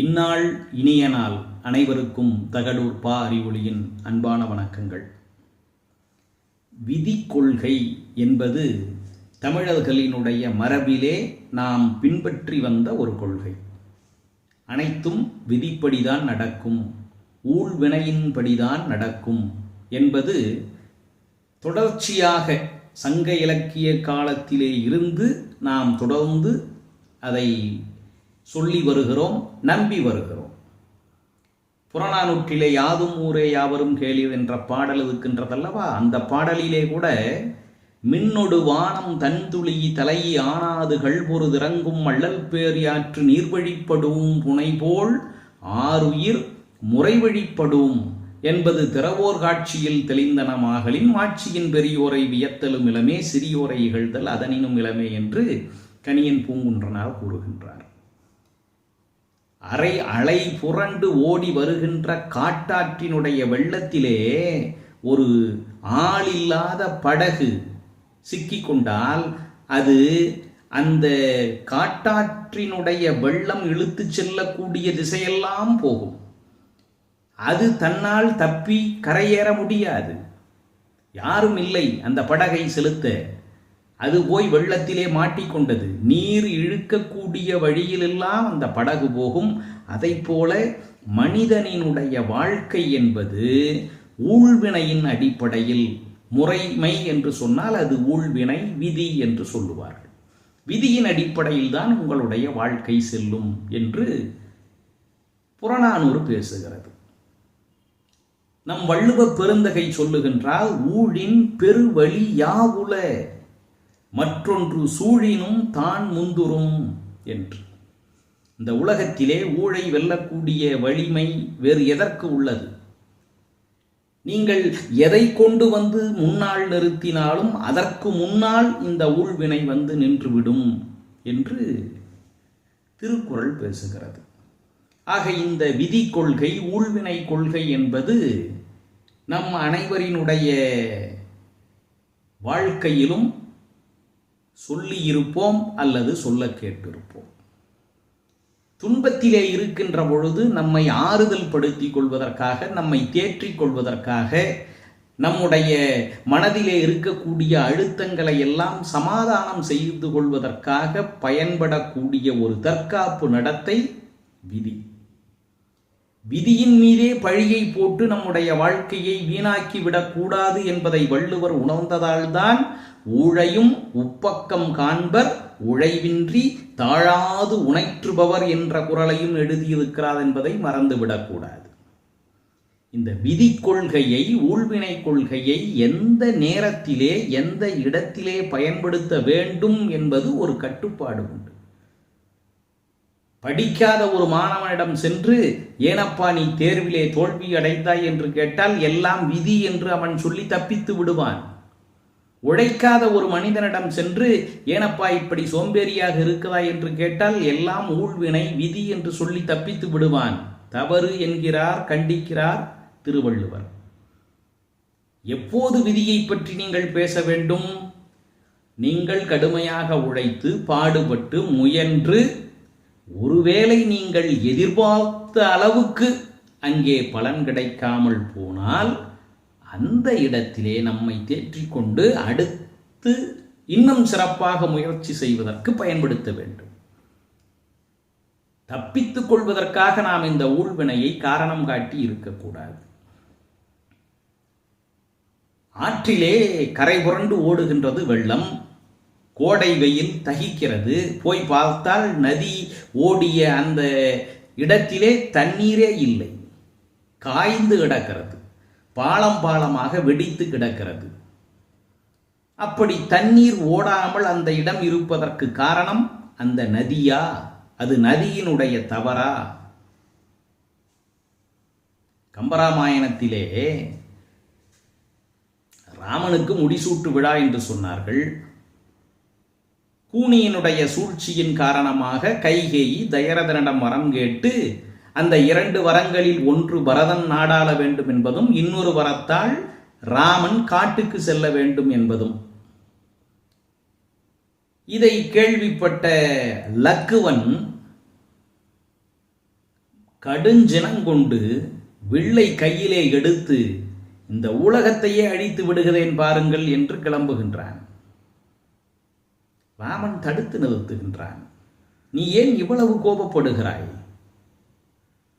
இந்நாள் இனிய நாள் அனைவருக்கும் தகடூர் பா அறிவொளியின் அன்பான வணக்கங்கள். விதி கொள்கை என்பது தமிழர்களினுடைய மரபிலே நாம் பின்பற்றி வந்த ஒரு கொள்கை. அனைத்தும் விதிப்படிதான் நடக்கும் ஊழ்வினையின்படிதான் நடக்கும் என்பது தொடர்ச்சியாக சங்க இலக்கிய காலத்திலே இருந்து நாம் தொடர்ந்து அதை சொல்லி வருகிறோம் நம்பி வருகிறோம். புறநானூற்றிலே யாதும் ஊரே யாவரும் கேளீர் என்ற பாடல் இருக்கின்றதல்லவா? அந்த பாடலிலே கூட மின்னொடு வானம் தன்துளி தலை ஆனாது கள்பொருதிறங்கும் அள்ளல் பேர் யாற்று நீர்வழிப்படும் புனைபோல் ஆறுயிர் முறைவழிப்படும் என்பது திறவோர் காட்சியில் தெளிந்தனமாகலின் மாட்சியின் பெரியோரை வியத்தலும் இளமே சிறியோரை இகழ்தல் அதனினும் இளமே என்று கனியன் பூங்குன்றனார் கூறுகின்றார். அரை அலை புரண்டு ஓடி வருகின்ற காட்டாற்றினுடைய வெள்ளத்திலே ஒரு ஆளில்லாத படகு சிக்கிக்கொண்டால் அது அந்த காட்டாற்றினுடைய வெள்ளம் இழுத்து செல்லக்கூடிய திசையெல்லாம் போகும். அது தன்னால் தப்பி கரையேற முடியாது. யாரும் இல்லை அந்த படகை செலுத்த. அது போய் வெள்ளத்திலே மாட்டிக்கொண்டது. நீர் இழுக்கக்கூடிய வழியிலெல்லாம் அந்த படகு போகும். அதை போல மனிதனினுடைய வாழ்க்கை என்பது ஊழ்வினையின் அடிப்படையில் முறைமை என்று சொன்னால் அது ஊழ்வினை விதி என்று சொல்லுவார்கள். விதியின் அடிப்படையில் தான் உங்களுடைய வாழ்க்கை செல்லும் என்று புறநானூறு பேசுகிறது. நம் வள்ளுவ பெருந்தகை சொல்லுகின்றால் ஊழின் பெருவழி யாவுல? மற்றொன்று சூழினும் தான் முந்துரும் என்று. இந்த உலகத்திலே ஊழை வெல்லக்கூடிய வலிமை வேறு எதற்கு உள்ளது? நீங்கள் எதை கொண்டு வந்து முன்னால் நிறுத்தினாலும் அதற்கு முன்னால் இந்த ஊழ்வினை வந்து நின்றுவிடும் என்று திருக்குறள் பேசுகிறது. ஆக இந்த விதி கொள்கை ஊழ்வினை கொள்கை என்பது நம் அனைவரினுடைய வாழ்க்கையிலும் சொல்லியிருப்போம் அல்லது சொல்ல கேட்டிருப்போம். துன்பத்திலே இருக்கின்ற பொழுது நம்மை ஆறுதல் படுத்திக் கொள்வதற்காக நம்மை தேற்றிக் கொள்வதற்காக நம்முடைய மனதிலே இருக்கக்கூடிய அழுத்தங்களை எல்லாம் சமாதானம் செய்து கொள்வதற்காக பயன்படக்கூடிய ஒரு தற்காப்பு நடத்தை விதி. விதியின் மீதே பழியை போட்டு நம்முடைய வாழ்க்கையை வீணாக்கி விடக்கூடாது என்பதை வள்ளுவர் உணர்ந்ததால்தான் ஊழையும் உப்பக்கம் காண்பர் உழைவின்றி தாழாது உணைற்றுபவர் என்ற குரலையும் எழுதியிருக்கிறார் என்பதை மறந்துவிடக்கூடாது இந்த விதி கொள்கையை ஊழ்வினை கொள்கையை எந்த நேரத்திலே எந்த இடத்திலே பயன்படுத்த வேண்டும் என்பது ஒரு கட்டுப்பாடு உண்டு. படிக்காத ஒரு மாணவனிடம் சென்று ஏனப்பா நீ தேர்விலே தோல்வி அடைந்தாய் என்று கேட்டால் எல்லாம் விதி என்று அவன் சொல்லி தப்பித்து விடுவான். உழைக்காத ஒரு மனிதனிடம் சென்று ஏனப்பா இப்படி சோம்பேறியாக இருக்கிறாய் என்று கேட்டால் எல்லாம் ஊழ்வினை விதி என்று சொல்லி தப்பித்து விடுவான். தவறு என்கிறார் கண்டிக்கிறார் திருவள்ளுவர். எப்போது விதியை பற்றி நீங்கள் பேச வேண்டும்? நீங்கள் கடுமையாக உழைத்து பாடுபட்டு முயன்று ஒருவேளை நீங்கள் எதிர்பார்த்த அளவுக்கு அங்கே பலன் கிடைக்காமல் போனால் அந்த இடத்திலே நம்மை தேற்றிக்கொண்டு அடுத்து இன்னும் சிறப்பாக முயற்சி செய்வதற்கு பயன்படுத்த வேண்டும். தப்பித்துக் கொள்வதற்காக நாம் இந்த ஊழ்வினையை காரணம் காட்டி இருக்கக்கூடாது. ஆற்றிலே கரை புரண்டு ஓடுகின்றது வெள்ளம். கோடை வெயில் தகிக்கிறது. போய் பார்த்தால் நதி ஓடிய அந்த இடத்திலே தண்ணீரே இல்லை. காய்ந்து கிடக்கிறது. பாலம் பாலமாக வெடித்து கிடக்கிறது. அப்படி தண்ணீர் ஓடாமல் அந்த இடம் இருப்பதற்கு காரணம் அந்த நதியா? அது நதியினுடைய தவறா? கம்பராமாயணத்திலே ராமனுக்கு முடிசூட்டு விழா என்று சொன்னார்கள். கூனியினுடைய சூழ்ச்சியின் காரணமாக கைகேயி தயரதனிடம் வரம் கேட்டு அந்த இரண்டு வரங்களில் ஒன்று பரதன் நாடாள வேண்டும் என்பதும் இன்னொரு வரத்தால் ராமன் காட்டுக்கு செல்ல வேண்டும் என்பதும். இதை கேள்விப்பட்ட லக்குவன் கடுஞ்சினங்கொண்டு வில்லை கையிலே எடுத்து இந்த உலகத்தையே அழித்து விடுகிறேன் பாருங்கள் என்று கிளம்புகின்றான். ராமன் தடுத்து நிறுத்துகின்றான். நீ ஏன் இவ்வளவு கோபப்படுகிறாய்?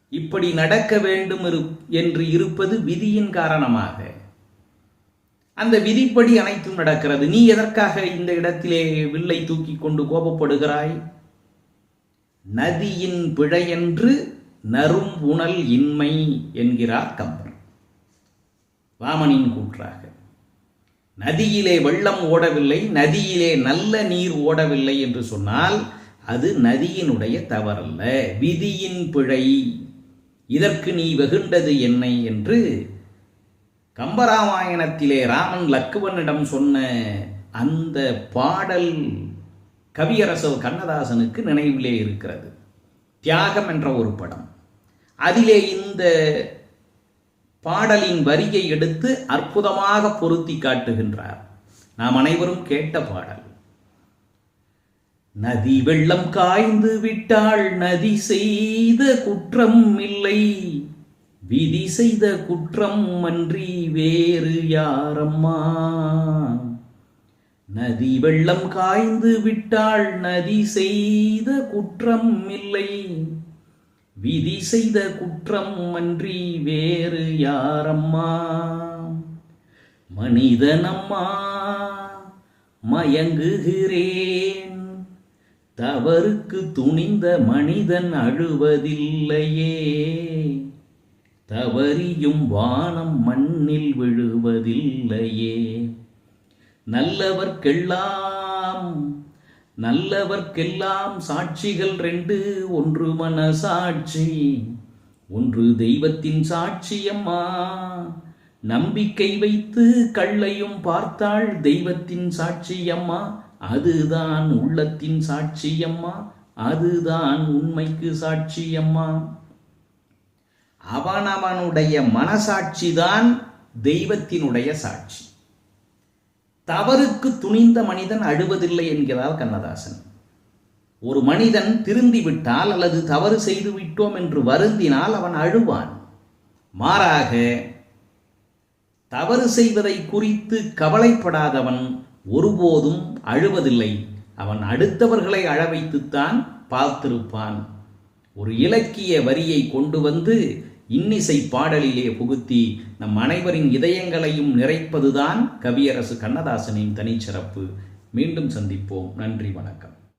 இப்படி நடக்க வேண்டும் என்று இருப்பது விதியின் காரணமாக. அந்த விதிப்படி அனைத்தும் நடக்கிறது. நீ எதற்காக இந்த இடத்திலே வில்லை தூக்கி கொண்டு கோபப்படுகிறாய்? நதியின் பிழையென்று நரும் உணல் இன்மை என்கிறார் கம்பர் வாமனின் கூற்றாக. நதியிலே வெள்ளம் ஓடவில்லை நதியிலே நல்ல நீர் ஓடவில்லை என்று சொன்னால் அது நதியினுடைய தவறல்ல. விதியின் பிழை. இதற்கு நீ வெகுண்டது என்னை என்று கம்பராமாயணத்திலே ராமன் லக்குவனிடம் சொன்ன அந்த பாடல் கவியரசர் கண்ணதாசனுக்கு நினைவிலே இருக்கிறது. தியாகம் என்ற ஒரு படம். அதிலே இந்த பாடலின் வரியை எடுத்து அற்புதமாக பொருத்தி காட்டுகின்றார். நாம் அனைவரும் கேட்ட பாடல். நதி வெள்ளம் காய்ந்து விட்டால் நதி செய்த குற்றம் இல்லை. விதி செய்த குற்றம் அன்றி வேறு யாரம்மா? நதி வெள்ளம் காய்ந்து விட்டால் நதி செய்த குற்றம் இல்லை. விதி செய்த குற்றம் அன்றி வேறு யாரம்மா? மனிதனம்மா மயங்குகிறேன். தவறுக்கு துணிந்த மனிதன் அழுவதில்லையே. தவறியும் வானம் மண்ணில் விழுவதில்லையே. நல்லவர்க்கெல்லாம் நல்லவர்க்கெல்லாம் சாட்சிகள் ரெண்டு ஒன்று மன சாட்சி ஒன்று தெய்வத்தின் சாட்சியம்மா நம்பிக்கை வைத்து கள்ளையும் பார்த்தாள் தெய்வத்தின் சாட்சியம்மா அதுதான் உள்ளத்தின் சாட்சியம்மா அதுதான் உண்மைக்கு சாட்சியம்மா அவனவனுடைய மனசாட்சிதான் தெய்வத்தினுடைய சாட்சி. தவறுக்கு துணிந்த மனிதன் அழுவதில்லை என்கிறார் கண்ணதாசன். ஒரு மனிதன் திருந்தி விட்டால் அல்லது தவறு செய்து விட்டோம் என்று வருந்தினால் அவன் அழுவான். மாறாக தவறு செய்வதை குறித்து கவலைப்படாதவன் ஒருபோதும் அழுவதில்லை. அவன் அடுத்தவர்களை அழ வைத்துத்தான் பார்த்திருப்பான். ஒரு இலக்கிய வரியை கொண்டு வந்து இன்னிசை பாடலிலே புகுத்தி நம் அனைவரின் இதயங்களையும் நிறைப்பதுதான் கவியரசு கண்ணதாசனின் தனிச்சிறப்பு. மீண்டும் சந்திப்போம். நன்றி வணக்கம்.